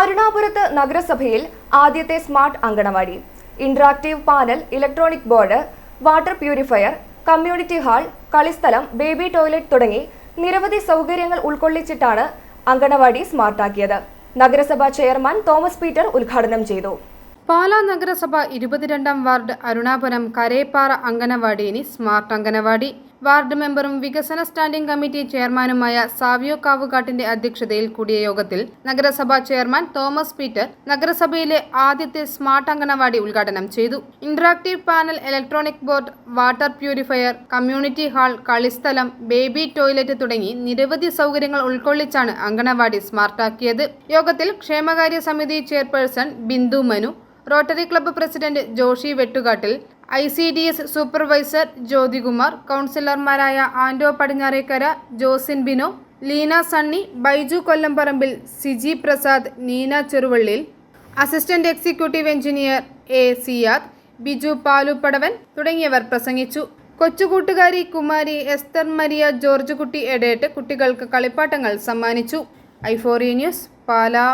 അരുണാപുരത്ത് നഗരസഭയിൽ ആദ്യത്തെ smart anganwadi interactive panel electronic board water purifier community hall കളിസ്ഥലം baby toilet തുടങ്ങി നിരവധി സൗകര്യങ്ങൾ ഉൾക്കൊള്ളിച്ചിട്ടാണ് അങ്കണവാടി സ്മാർട്ടാക്കിയത്. നഗരസഭാ ചെയർമാൻ തോമസ് പീറ്റർ ഉദ്ഘാടനം ചെയ്തു. പാലാ നഗരസഭ ഇരുപത്തിരണ്ടാം വാർഡ് അരുണാപുരം കരേപ്പാറ അങ്കനവാടി ഇനി സ്മാർട്ട് അങ്കനവാടി വാർഡ് മെമ്പറും വികസന സ്റ്റാൻഡിംഗ് കമ്മിറ്റി ചെയർമാനുമായ സാവിയോ കാവുകാട്ടിന്റെ അധ്യക്ഷതയിൽ കൂടിയ യോഗത്തിൽ നഗരസഭാ ചെയർമാൻ തോമസ് പീറ്റർ നഗരസഭയിലെ ആദ്യത്തെ സ്മാർട്ട് അങ്കണവാടി ഉദ്ഘാടനം ചെയ്തു. Interactive panel electronic board water purifier community hall കളിസ്ഥലം baby toilet തുടങ്ങി നിരവധി സൗകര്യങ്ങൾ ഉൾക്കൊള്ളിച്ചാണ് അങ്കണവാടി സ്മാർട്ടാക്കിയത്. യോഗത്തിൽ ക്ഷേമകാര്യ സമിതി chairperson Bindu Manu Rotary club president Joshy Vettukattil I C D S supervisor Jyothikumar കൗൺസിലർമാരായ Ando Padinjarekkara Josin Bino Leena Sunny Baiju Kollamparambil Siji Prasad Neena Cheruvallil assistant executive engineer A Siyad Biju Paluppadavan തുടങ്ങിയവർ പ്രസംഗിച്ചു. കൊച്ചുകൂട്ടുകാരി Kumari Esther Maria George കുട്ടി എടേട്ട് കുട്ടികൾക്ക് കളിപ്പാട്ടങ്ങൾ സമ്മാനിച്ചു. ഐഫോറിയ news Pala.